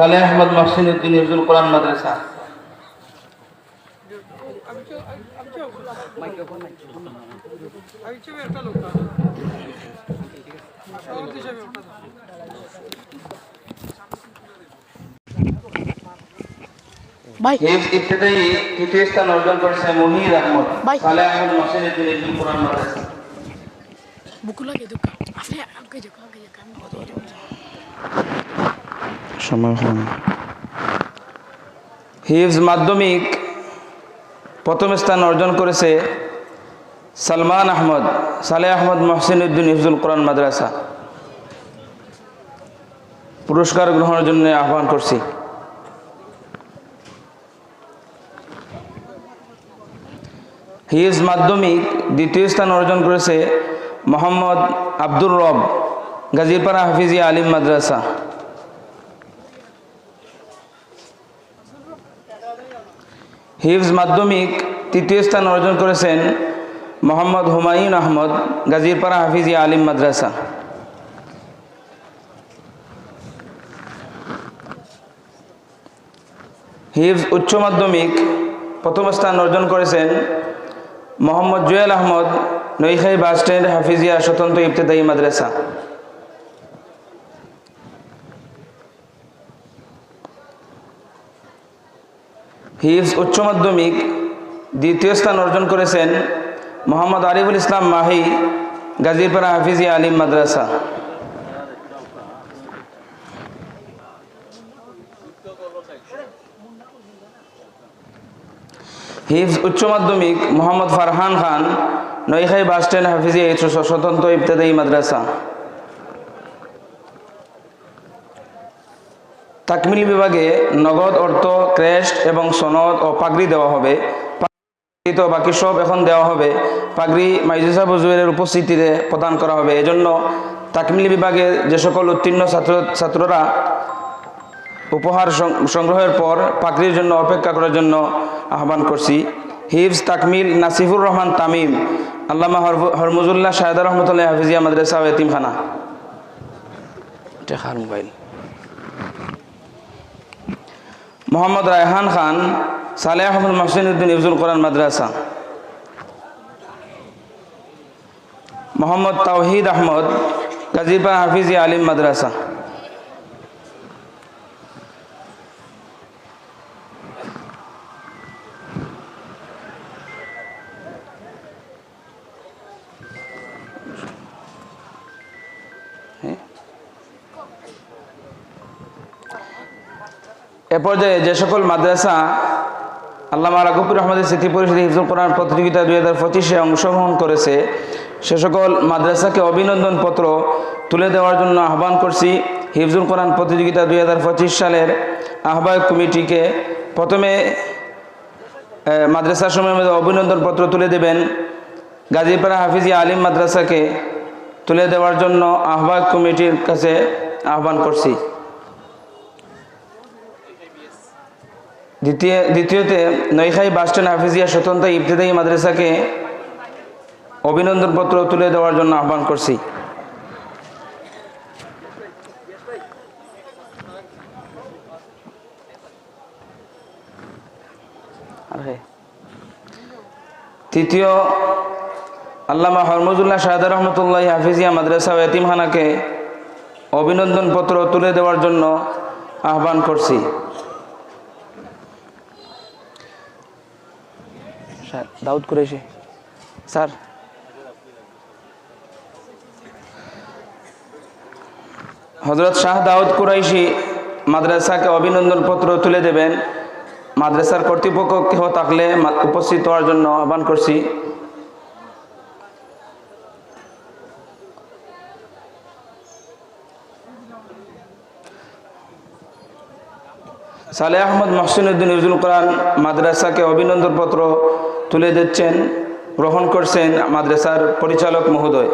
সালেহ আহমদ মহসিন উদ্দিন হিফজুল কোরআন মাদ্রাসা। তৃতীয় স্থান অর্জন করেছে মুহির আহমদ। সালেহ আহমদ মহসিন উদ্দিন হিফজুল কোরআন মাদ্রাসা। বুকু লাগে দুঃখ? আপনি আগে যাও আগে যাও কত হিফজ মাধ্যমিক প্রথম স্থান অর্জন করেছে সালমান আহমদ, সালেহ আহমদ মহসিন উদ্দিন হিফজুল কোরআন মাদ্রাসা। পুরস্কার গ্রহণের জন্য আহ্বান করছি। হিফজ মাধ্যমিক দ্বিতীয় স্থান অর্জন করেছে মোহাম্মদ আব্দুর রব গাজীপাড়া হাফিজিয়া আলিম মাদ্রাসা। হিফজ মাধ্যমিক তৃতীয় স্থান অর্জন করেছেন মোহাম্মদ হুমায়ুন আহমদ গাজীরপাড়া হাফিজিয়া আলিম মাদ্রাসা। হিফজ উচ্চ মাধ্যমিক প্রথম স্থান অর্জন করেছেন মোহাম্মদ জুয়েল আহমদ নৈখাই বাস স্ট্যান্ড হাফিজিয়া স্বতন্ত্র ইবতেদায়ী মাদ্রাসা। হিফজ উচ্চ মাধ্যমিক দ্বিতীয় স্থান অর্জন করেছেন মোহাম্মদ আরিফুল ইসলাম মাহি গাজীরপাড়া হাফিজিয়া আলিম মাদ্রাসা। হিফজ উচ্চ মাধ্যমিক মোহাম্মদ ফারহান খান নৈখাই বাস স্ট্যান্ড হাফিজিয়া স্বতন্ত্র ইবতেদায়ী মাদ্রাসা। তাকমিল বিভাগে নগদ অর্থ, ক্রেস্ট এবং সনদ ও পাগড়ি দেওয়া হবে। বাকি সব এখন দেওয়া হবে। পাগড়ি মাইজুসা বজুয়ের উপস্থিতিতে প্রদান করা হবে। এজন্য তাকমিল বিভাগে যে সকল উত্তীর্ণ ছাত্র, ছাত্ররা উপহার সংগ্রহের পর পাগড়ির জন্য অপেক্ষা করার জন্য আহ্বান করছি। হিফজ তাকমিল নাসিফুর রহমান তামিম, আল্লামা হরমুজুল্লাহ শাহেদা রহমতুল্লাহ হাফিজিয়া মাদ্রাসা এতিমখানা। মোবাইল। মোহাম্মদ রায়হান খান, সালেহ আহমদ মহসিন উদ্দিন ইফজুল কোরআন মাদ্রাসা। মোহাম্মদ তাওহিদ আহমদ গাজীপা হাফিজি আলিম মাদ্রাসা। এ পর্যায়ে যে সকল মাদ্রাসা আল্লামা রাঘবুর রহমদের স্মৃতি পরিষদ হিফজুল কোরআন প্রতিযোগিতা দুই হাজার পঁচিশে অংশগ্রহণ করেছে সে সকল মাদ্রাসাকে অভিনন্দন পত্র তুলে দেওয়ার জন্য আহ্বান করছি। হিফজুল কোরআন প্রতিযোগিতা দুই হাজার পঁচিশ সালের আহ্বায়ক কমিটিকে প্রথমে এ, মাদ্রাসার সময়ের মধ্যে অভিনন্দন পত্র তুলে দেবেন। গাজীপাড়া হাফিজি আলিম মাদ্রাসাকে তুলে দেওয়ার জন্য আহ্বায়ক কমিটির কাছে আহ্বান করছি। দ্বিতীয়, দ্বিতীয়তে নৈখাই বাসস্ট্যান্ড হাফিজিয়া স্বতন্ত্র ইবতেদায়ী মাদ্রাসাকে অভিনন্দন পত্র তুলে দেওয়ার জন্য আহ্বান করছি। তৃতীয়, আল্লামা হরমজুল্লাহ শাহাদ রহমতুল্লাহ হাফিজিয়া মাদ্রাসা ও এতিমখানাকে অভিনন্দন পত্র তুলে দেওয়ার জন্য আহ্বান করছি। দাউদ কুরেশি স্যার। হজরত শাহ দাউদ কুরাইশি মাদ্রাসাকে অভিনন্দন পত্র তুলে দেবেন। মাদ্রাসার কর্তৃপক্ষ কেহ থাকলে উপস্থিত হওয়ার জন্য আহ্বান করছি। সালে আহমদ মহসিন উদ্দিন ইজুল কোরআন মাদ্রাসাকে অভিনন্দন পত্র তুলে দিচ্ছেন গ্রহণ করছেন মাদ্রাসার পরিচালক মহোদয়।